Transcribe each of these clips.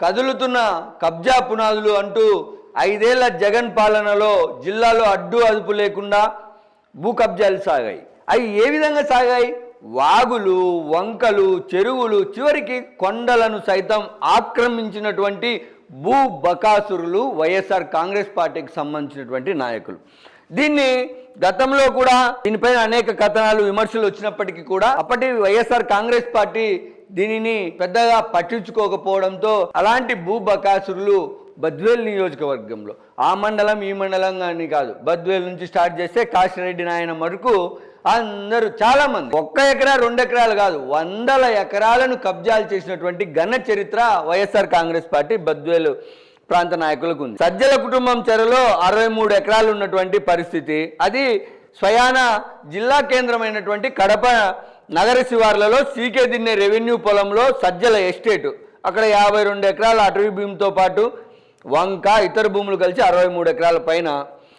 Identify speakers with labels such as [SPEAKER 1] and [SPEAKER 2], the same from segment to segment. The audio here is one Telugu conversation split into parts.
[SPEAKER 1] కదులుతున్న కబ్జా పునాదులు అంటూ ఐదేళ్ళ జగన్ పాలనలో జిల్లాలో అడ్డు అదుపు లేకుండా భూ కబ్జాలు సాగాయి. అవి ఏ విధంగా సాగాయి? వాగులు వంకలు చెరువులు చివరికి కొండలను సైతం ఆక్రమించినటువంటి భూ బకాసురులు వైఎస్ఆర్ కాంగ్రెస్ పార్టీకి సంబంధించినటువంటి నాయకులు. దీన్ని గతంలో కూడా దీనిపైన అనేక కథనాలు విమర్శలు వచ్చినప్పటికీ కూడా అప్పటి వైఎస్ఆర్ కాంగ్రెస్ పార్టీ దీనిని పెద్దగా పట్టించుకోకపోవడంతో అలాంటి భూ బకాసురులు బద్వేల్ నియోజకవర్గంలో. ఆ మండలం ఈ మండలం కానీ కాదు. బద్వేల్ నుంచి స్టార్ట్ చేస్తే కాశిరెడ్డి నాయన వరకు అందరూ చాలామంది. ఒక్క ఎకరా రెండు ఎకరాలు కాదు వందల ఎకరాలను కబ్జాలు చేసినటువంటి ఘన చరిత్ర వైఎస్ఆర్ కాంగ్రెస్ పార్టీ బద్వేలు ప్రాంత నాయకులకు ఉంది. సజ్జల కుటుంబం చెరలో అరవై మూడు ఎకరాలు ఉన్నటువంటి పరిస్థితి. అది స్వయాన జిల్లా కేంద్రమైనటువంటి కడప నగర శివార్లలో సీకే దిన్నే రెవెన్యూ పొలంలో సజ్జల ఎస్టేటు. అక్కడ యాభై రెండు ఎకరాల అటవీ భూమితో పాటు వంక ఇతర భూములు కలిసి అరవై మూడు ఎకరాల పైన.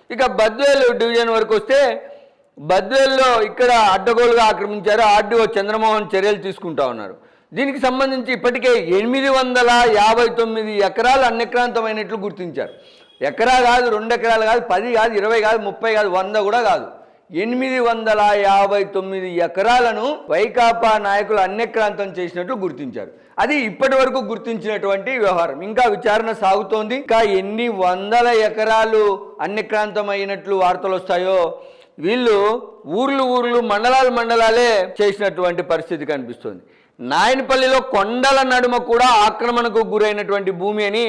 [SPEAKER 1] ఇక బద్వేలు డివిజన్ వరకు వస్తే బద్వేల్లో ఇక్కడ అడ్డగోలుగా ఆక్రమించారు ఆర్డీఓ చంద్రమోహన్ చర్యలు తీసుకుంటా ఉన్నారు. దీనికి సంబంధించి ఇప్పటికే ఎనిమిది వందల యాభై తొమ్మిది ఎకరాలు అన్యక్రాంతమైనట్లు గుర్తించారు. ఎకరా కాదు రెండు ఎకరాలు కాదు పది కాదు ఇరవై కాదు ముప్పై కాదు వంద కూడా కాదు. ఎనిమిది వందల యాభై తొమ్మిది ఎకరాలను వైకాపా నాయకులు అన్యక్రాంతం చేసినట్లు గుర్తించారు. అది ఇప్పటి వరకు గుర్తించినటువంటి వ్యవహారం. ఇంకా విచారణ సాగుతోంది. ఇంకా ఎన్ని వందల ఎకరాలు అన్యక్రాంతం అయినట్లు వార్తలు వస్తాయో వీళ్ళు ఊర్లు ఊర్లు మండలాలు మండలాలే చేసినటువంటి పరిస్థితి కనిపిస్తుంది. నాయనపల్లిలో కొండల నడుమ కూడా ఆక్రమణకు గురైనటువంటి భూమి అని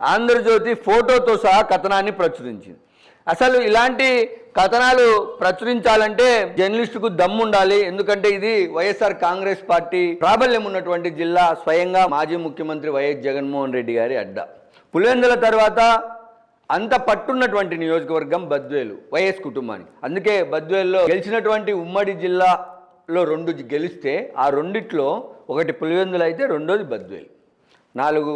[SPEAKER 1] ఆంధ్రజ్యోతి ఫోటోతో సహా కథనాన్ని ప్రచురించింది. అసలు ఇలాంటి కథనాలు ప్రచురించాలంటే జర్నలిస్టుకు దమ్ము ఉండాలి ఎందుకంటే ఇది వైఎస్ఆర్ కాంగ్రెస్ పార్టీ ప్రాబల్యం ఉన్నటువంటి జిల్లా స్వయంగా మాజీ ముఖ్యమంత్రి వైఎస్ జగన్మోహన్ రెడ్డి గారి అడ్డ. పులివెందుల తర్వాత అంత పట్టున్నటువంటి నియోజకవర్గం బద్వేలు వైఎస్ కుటుంబానికి. అందుకే బద్వేల్లో గెలిచినటువంటి ఉమ్మడి జిల్లాలో రెండు గెలిస్తే ఆ రెండిట్లో ఒకటి పులివెందులు అయితే రెండోది బద్వేలు. నాలుగు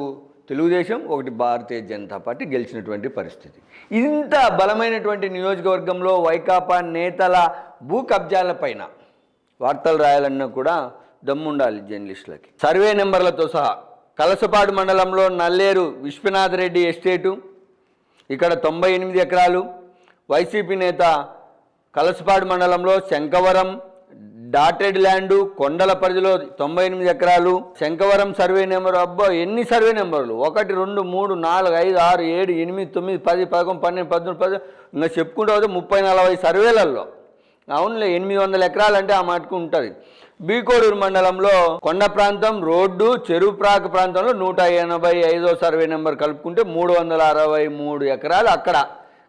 [SPEAKER 1] తెలుగుదేశం ఒకటి భారతీయ జనతా పార్టీ గెలిచినటువంటి పరిస్థితి. ఇంత బలమైనటువంటి నియోజకవర్గంలో వైకాపా నేతల భూ కబ్జాల పైన వార్తలు రాయాలన్నా కూడా దమ్ముండాలి జర్నలిస్టులకి. సర్వే నెంబర్లతో సహా కలసపాడు మండలంలో నల్లేరు విశ్వనాథ్ రెడ్డి ఎస్టేటు ఇక్కడ తొంభై ఎనిమిది ఎకరాలు వైసీపీ నేత కలసపాడు మండలంలో శంకవరం డాటెడ్ ల్యాండు కొండల పరిధిలో తొంభై ఎనిమిది ఎకరాలు శంకవరం సర్వే నెంబర్ అబ్బో ఎన్ని సర్వే నెంబర్లు? ఒకటి రెండు మూడు నాలుగు ఐదు ఆరు ఏడు ఎనిమిది తొమ్మిది పది పదకొండు పన్నెండు పద్దెనిమిది పది ఇంకా చెప్పుకుంటూ పోతే ముప్పై నలభై సర్వేలలో అవునులే ఎనిమిది వందల ఎకరాలు అంటే ఆ మటుకు ఉంటుంది. బీకోడూరు మండలంలో కొండ ప్రాంతం రోడ్డు చెరువు ప్రాక ప్రాంతంలో నూట ఎనభై ఐదో సర్వే నెంబర్ కలుపుకుంటే మూడు వందల అరవై మూడు ఎకరాలు అక్కడ.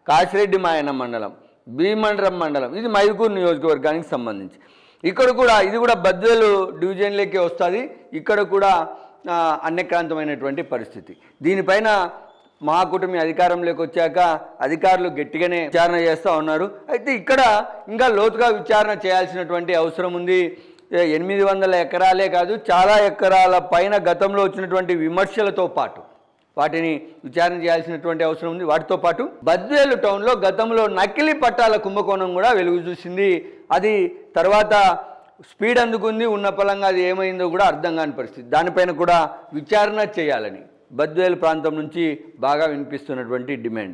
[SPEAKER 1] కాశిరెడ్డి మాయన మండలం భీమండరం మండలం ఇది మైదుకూరు నియోజకవర్గానికి సంబంధించి. ఇక్కడ కూడా ఇది కూడా బద్దలు డివిజన్లోకి వస్తుంది. ఇక్కడ కూడా ఆ, అన్యక్రాంతమైనటువంటి పరిస్థితి. దీనిపైన మా కుటుంబ అధికారంలోకి వచ్చాక అధికారులు గట్టిగానే విచారణ చేస్తూ ఉన్నారు. అయితే ఇక్కడ ఇంకా లోతుగా విచారణ చేయాల్సినటువంటి అవసరం ఉంది. ఎనిమిది వందల ఎకరాలే కాదు చాలా ఎకరాల పైన గతంలో వచ్చినటువంటి విమర్శలతో పాటు వాటిని విచారణ చేయాల్సినటువంటి అవసరం ఉంది. వాటితో పాటు బద్వేలు టౌన్లో గతంలో నకిలీ పట్టాల కుంభకోణం కూడా వెలుగు చూసింది. అది తర్వాత స్పీడ్ అందుకుంది ఉన్న పలంగా అది ఏమైందో కూడా అర్థం కాని పరిస్థితి. దానిపైన కూడా విచారణ చేయాలని బద్వేలు ప్రాంతం నుంచి బాగా వినిపిస్తున్నటువంటి డిమాండ్.